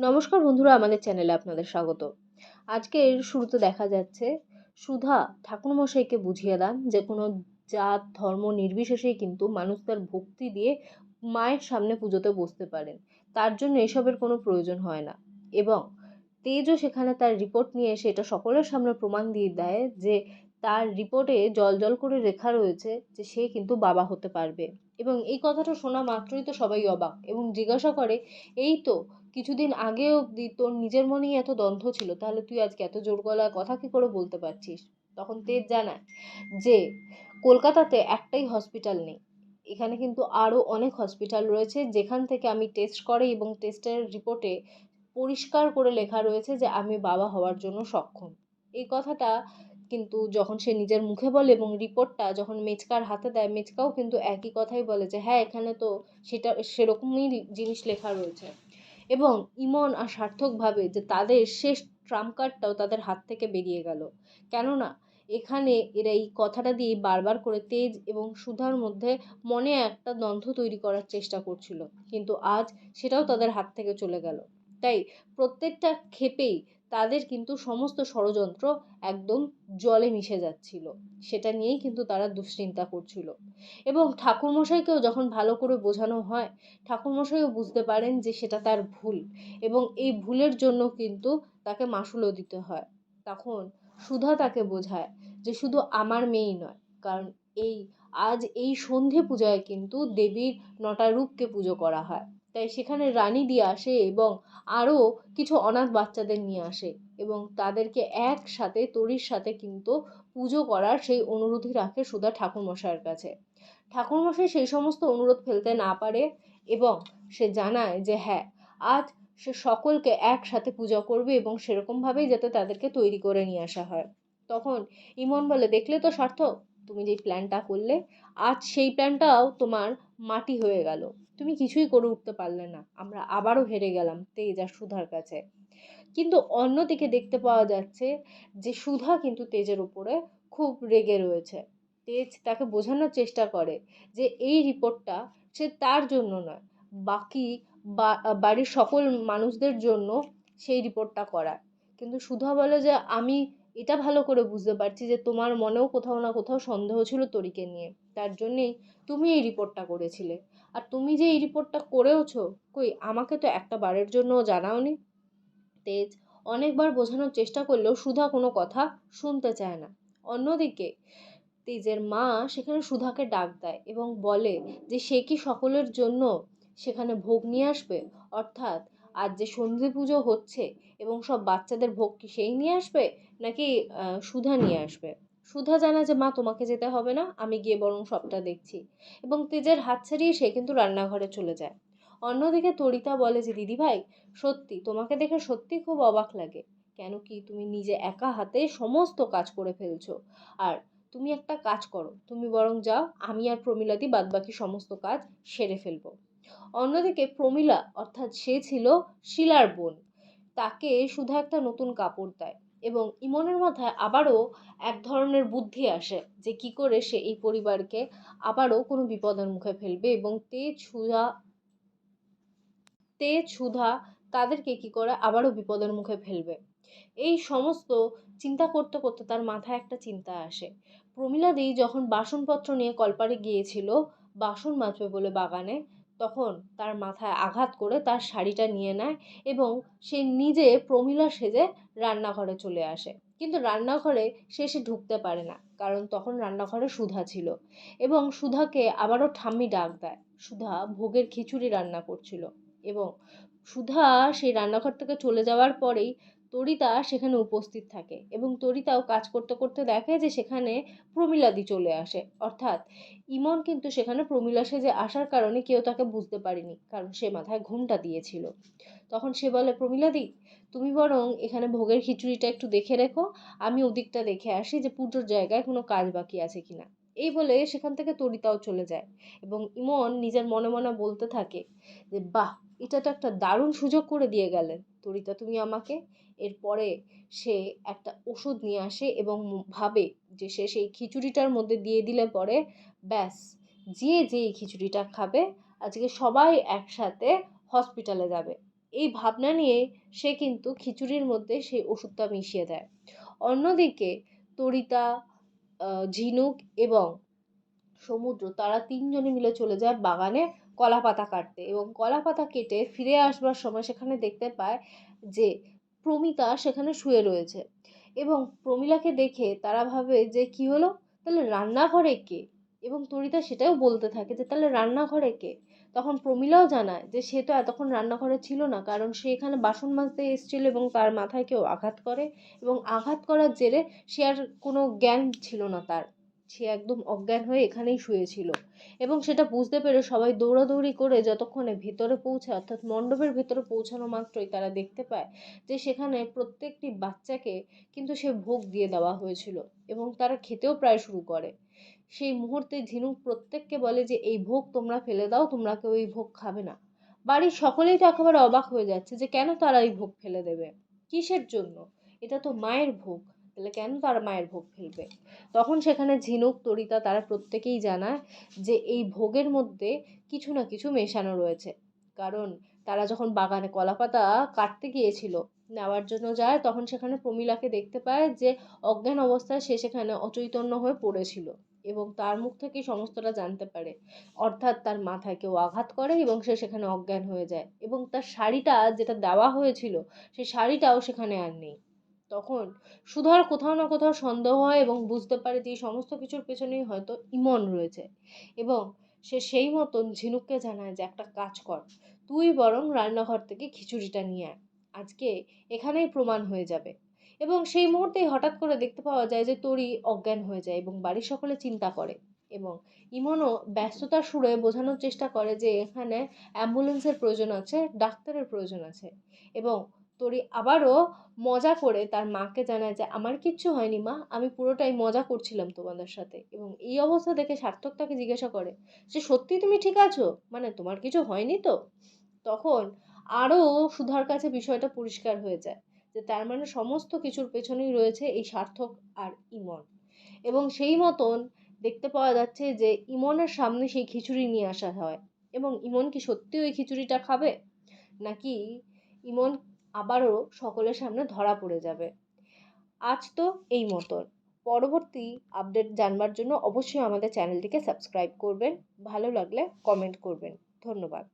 নমস্কার বন্ধুরা, আমাদের চ্যানেলে আপনাদের স্বাগত। আজকের শুরুতে দেখা যাচ্ছে, সুধা ঠাকুরমশাইকে বুঝিয়ে দেন যে কোনো জাত, ধর্ম নির্বিশেষেই কিন্তু মানুষ তার ভক্তি দিয়ে মায়ের সামনে পুজোতে বসতে পারেন। তার জন্য এসবের কোনো প্রয়োজন হয় না। এবং তেজও সেখানে তার রিপোর্ট নিয়ে এসে এটা সকলের সামনে প্রমাণ দিয়ে দেয় যে তার রিপোর্টে জল জল করে লেখা রয়েছে যে সে কিন্তু বাবা হতে পারবে। এবং এই কথাটা শোনা মাত্রই তো সবাই অবাক এবং জিজ্ঞাসা করে, এই তো কিছুদিন আগে অবধি তোর নিজের মনেই এত দ্বন্দ্ব ছিল, তাহলে তুই আজকে এত জোর গলায় কথা কী করে বলতে পারছিস? তখন তেজ জানায় যে, কলকাতাতে একটাই হসপিটাল নেই। এখানে কিন্তু আরও অনেক হসপিটাল রয়েছে, যেখান থেকে আমি টেস্ট করে এবং টেস্টের রিপোর্টে পরিষ্কার করে লেখা রয়েছে যে, আমি বাবা হওয়ার জন্য সক্ষম। এই কথাটা কিন্তু যখন সে নিজের মুখে বলে এবং রিপোর্টটা যখন মেচকার হাতে দেয়, মেচকাও কিন্তু একই কথাই বলে যে হ্যাঁ এখানে তো সেটা, সেরকমই জিনিস লেখা রয়েছে। এবং ইমন আর সার্থকভাবে যে তাদের শেষ ট্রাম্প কার্ডটাও তাদের হাত থেকে বেরিয়ে গেল। কেননা, এখানে এরা এই কথাটা দিয়ে বারবার করে তেজ এবং সুধার মধ্যে মনে একটা দ্বন্দ্ব তৈরি করার চেষ্টা করছিল। কিন্তু আজ সেটাও তাদের হাত থেকে চলে গেল। তাই প্রত্যেকটা ক্ষেপেই তাদের কিন্তু সমস্ত ষড়যন্ত্র একদম জলে মিশে যাচ্ছিল। সেটা নিয়েই কিন্তু তারা দুশ্চিন্তা করছিল। এবং ঠাকুরমশাইকেও যখন ভালো করে বোঝানো হয়, ঠাকুরমশাইও বুঝতে পারেন যে সেটা তার ভুল এবং এই ভুলের জন্য কিন্তু তাকে মাসুলও দিতে হয়। তখন সুধা তাকে বোঝায় যে শুধু আমার মেয়েই নয়, কারণ এই, আজ এই সন্ধে পূজায় কিন্তু দেবীর নটা রূপকে পুজো করা হয়। তাই সেখানে রানী দিয়ে আসে এবং আরও কিছু অনাথ বাচ্চাদের নিয়ে আসে এবং তাদেরকে একসাথে, তরির সাথে কিন্তু পুজো করার সেই অনুরোধই রাখে সুধা ঠাকুরমশাইয়ের কাছে। ঠাকুরমশাই সেই সমস্ত অনুরোধ ফেলতে না পারে এবং সে জানায় যে হ্যাঁ আজ সে সকলকে একসাথে পূজা করবে এবং সেরকমভাবেই যাতে তাদেরকে তৈরি করে নিয়ে আসা হয়। তখন ইমন বলে, দেখলে তো সার্থক, তুমি যেই প্ল্যানটা করলে আজ সেই প্ল্যানটাও তোমার মাটি হয়ে গেল। তুমি কিছুই করে উঠতে পারলে না। আমরা আবারও হেরে গেলাম তেজ আর সুধার কাছে। কিন্তু অন্যদিকে দেখতে পাওয়া যাচ্ছে যে সুধা কিন্তু তেজের উপরে খুব রেগে রয়েছে। তেজ তাকে বোঝানোর চেষ্টা করে যে এই রিপোর্টটা সে তার জন্য নয়, বাকি বাড়ির সকল মানুষদের জন্য সেই রিপোর্টটা করার। কিন্তু সুধা বলে যে, আমি এটা ভালো করে বুঝতে পারছি যে তোমার মনেও কোথাও না কোথাও সন্দেহ ছিল তরিকে নিয়ে। তার জন্যেই তুমি এই রিপোর্টটা করেছিলে। আর তুমি যে এই রিপোর্টটা করেওছো, কই, আমাকে তো একটা বারের জন্যও জানাওনি। তেজ, অনেকবার বোঝানোর চেষ্টা করলেও সুধা কোনো কথা শুনতে চায় না। অন্যদিকে, তেজের মা সেখানে সুধাকে ডাক দেয় এবং বলে যে সে কি সকলের জন্য সেখানে ভোগ নিয়ে আসবে? অর্থাৎ আজ যে সন্ধি পুজো হচ্ছে এবং সব বাচ্চাদের ভোগ কি সেই নিয়ে আসবে? নাকি সুধা নিয়ে আসবে। সুধা জানা যে, মা, তোমাকে যেতে হবে না, আমি গিয়ে বরং সবটা দেখছি। এবং তেজের হাত ছাড়িয়ে সে কিন্তু রান্নাঘরে চলে যায়। অন্যদিকে তরিতা বলে যে দিদিভাই সত্যি, তোমাকে দেখে সত্যি খুব অবাক লাগে। কেন কি, তুমি নিজে একা হাতে সমস্ত কাজ করে ফেলছো। আর তুমি একটা কাজ করো, তুমি বরং যাও, আমি আর প্রমিলাদি বাদবাকি সমস্ত কাজ সেরে ফেলব। অন্যদিকে প্রমিলা, অর্থাৎ সে ছিল শিলার বোন। তাকে শুধু একটা নতুন কাপড় দেয়। এবং ইমনের মাথায় আবারও এক ধরনের বুদ্ধি আসে যে কি করে সে এই পরিবারকে আবারও কোনো বিপদের মুখে ফেলবে এবং তে সুধা তে সুধা তাদেরকে কি করে আবারও বিপদের মুখে ফেলবে। এই সমস্ত চিন্তা করতে করতে তার মাথায় একটা চিন্তা আসে। প্রমিলাদি যখন বাসনপত্র নিয়ে কলপারে গিয়েছিল, বাসন মাজবে বলে বাগানে তখন তার মাথায় আঘাত করে তার শাড়িটা নিয়ে নেয় এবং সে নিজে প্রমিলা সেজে রান্নাঘরে চলে আসে। কিন্তু রান্নাঘরে সে সে ঢুকতে পারে না, কারণ তখন রান্নাঘরে সুধা ছিল এবং সুধাকে আবারও ঠাম্মি ডাক দেয়। সুধা ভোগের খিচুড়ি রান্না করছিল এবং সুধা সেই রান্নাঘর থেকে চলে যাওয়ার পরেই তরিতা সেখানে উপস্থিত থাকে এবং তরিতাও কাজ করতে করতে দেখে যে সেখানে প্রমিলাদি চলে আসে। অর্থাৎ ইমন কিন্তু সেখানে প্রমিলা সেজে আসার কারণে কেউ তাকে বুঝতে পারেনি, কারণ সে মাথায় ঘুমটা দিয়েছিল। তখন সে বলে, প্রমিলাদি, তুমি বরং এখানে ভোগের খিচুড়িটা একটু দেখে রেখো, আমি ওদিকটা দেখে আসি যে পুজোর জায়গায় কোনো কাজ বাকি আছে কিনা। এই বলে সেখান থেকে তরিতাও চলে যায় এবং ইমন নিজের মনে মনে বলতে থাকে যে, বাহ, এটা তো একটা দারুণ সুযোগ করে দিয়ে গেলেন। তরিতা, তুমি আমাকে এরপরে সে একটা ওষুধ নিয়ে আসে এবং ভাবে যে সে সেই খিচুড়িটার মধ্যে দিয়ে দিলে পরে ব্যাস, যে যে এই খিচুড়িটা খাবে আজকে সবাই একসাথে হসপিটালে যাবে। এই ভাবনা নিয়ে সে কিন্তু খিচুড়ির মধ্যে সেই ওষুধটা মিশিয়ে দেয়। অন্যদিকে তরিতা ঝিনুক এবং সমুদ্র তারা তিনজনে মিলে চলে যায় বাগানে কলা পাতা কাটতে এবং কলা পাতা কেটে ফিরে আসবার সময় সেখানে দেখতে পায় যে প্রমিতা সেখানে শুয়ে রয়েছে। এবং প্রমিলাকে দেখে তারা ভাবে যে, কি হলো? তাহলে রান্নাঘরে কে? এবং তরিতা সেটাও বলতে থাকে যে, তাহলে রান্নাঘরে কে? তখন প্রমিলাও জানায় যে, সে তো এতক্ষণ রান্নাঘরে ছিল না, কারণ সে এখানে বাসন মাজতে এসেছিল এবং তার মাথায় কেউ আঘাত করে এবং আঘাত করার জেরে সে আর কোনো জ্ঞান ছিল না তার। সে একদম অজ্ঞান হয়ে এখানেই শুয়েছিল। এবং সেটা বুঝতে পেরে সবাই দৌড়াদৌড়ি করে যতক্ষণে ভেতরে পৌঁছায় অর্থাৎ মণ্ডপের ভেতরে পৌঁছানো মাত্রই তারা দেখতে পায় যে সেখানে প্রত্যেকটি বাচ্চাকে কিন্তু সে ভোগ দিয়ে দেওয়া হয়েছিল এবং তারা খেতেও প্রায় শুরু করে। সেই মুহূর্তে ঝিনুক প্রত্যেককে বলে যে, এই ভোগ তোমরা ফেলে দাও, তোমরা কেউ এই ভোগ খাবে না। বাড়ির সকলেই তো একেবারে অবাক হয়ে যাচ্ছে যে, কেন তারা এই ভোগ ফেলে দেবে? কিসের জন্য? এটা তো মায়ের ভোগ। তাহলে কেন তারা মায়ের ভোগ ফেলবে? তখন সেখানে ঝিনুক, তরিতা তারা প্রত্যেকেই জানায় যে এই ভোগের মধ্যে কিছু না কিছু মেশানো রয়েছে। কারণ তারা যখন বাগানে কলাপাতা কাটতে গিয়েছিল, নেওয়ার জন্য যায়, তখন সেখানে প্রমিলাকে দেখতে পায় যে অজ্ঞান অবস্থায় সে সেখানে অচৈতন্য হয়ে পড়েছিল এবং তার মুখ থেকেই সমস্তটা জানতে পারে। অর্থাৎ তার মাথায় কেউ আঘাত করে এবং সে সেখানে অজ্ঞান হয়ে যায় এবং তার শাড়িটা যেটা দেওয়া হয়েছিল, সেই শাড়িটাও সেখানে আর নেই। তখন সুধার কোথাও না কোথাও সন্দেহ হয় এবং বুঝতে পারে যে এই সমস্ত কিছুর পেছনেই হয়তো ইমন রয়েছে। এবং সে সেই মতন ঝিনুককে জানায় যে, একটা কাজ কর, তুই বরং রান্নাঘর থেকে খিচুড়িটা নিয়ে আয়। আজকে এখানেই প্রমাণ হয়ে যাবে। এবং সেই মুহূর্তেই হঠাৎ করে দেখতে পাওয়া যায় যে, তরি অজ্ঞান হয়ে যায় এবং বাড়ির সকলে চিন্তা করে। এবং ইমনও ব্যস্ততার সুরে বোঝানোর চেষ্টা করে যে, এখানে অ্যাম্বুলেন্সের প্রয়োজন আছে, ডাক্তারের প্রয়োজন আছে। এবং তরি আবারও মজা করে তার মাকে জানায় যে, আমার কিচ্ছু হয়নি মা, আমি পুরোটাই মজা করছিলাম তোমাদের সাথে। এবং এই অবস্থা দেখে সার্থক তাকে জিজ্ঞাসা করে, যে সত্যি তুমি ঠিক আছো? মানে তোমার কিছু হয়নি তো? তখন আরও সুধার কাছে বিষয়টা পরিষ্কার হয়ে যায় যে, তার মানে সমস্ত কিছুর পেছনেই রয়েছে এই সার্থক আর ইমন। এবং সেই মতন দেখতে পাওয়া যাচ্ছে যে, ইমনের সামনে সেই খিচুড়ি নিয়ে আসা হয়। এবং ইমন কি সত্যি ওই খিচুড়িটা খাবে? নাকি ইমন আবারও সকলের সামনে ধরা পড়ে যাবে। আজ তো এই মতন। পরবর্তী আপডেট জানবার জন্য অবশ্যই আমাদের চ্যানেলটিকে সাবস্ক্রাইব করবেন। ভালো লাগলে কমেন্ট করবেন। ধন্যবাদ।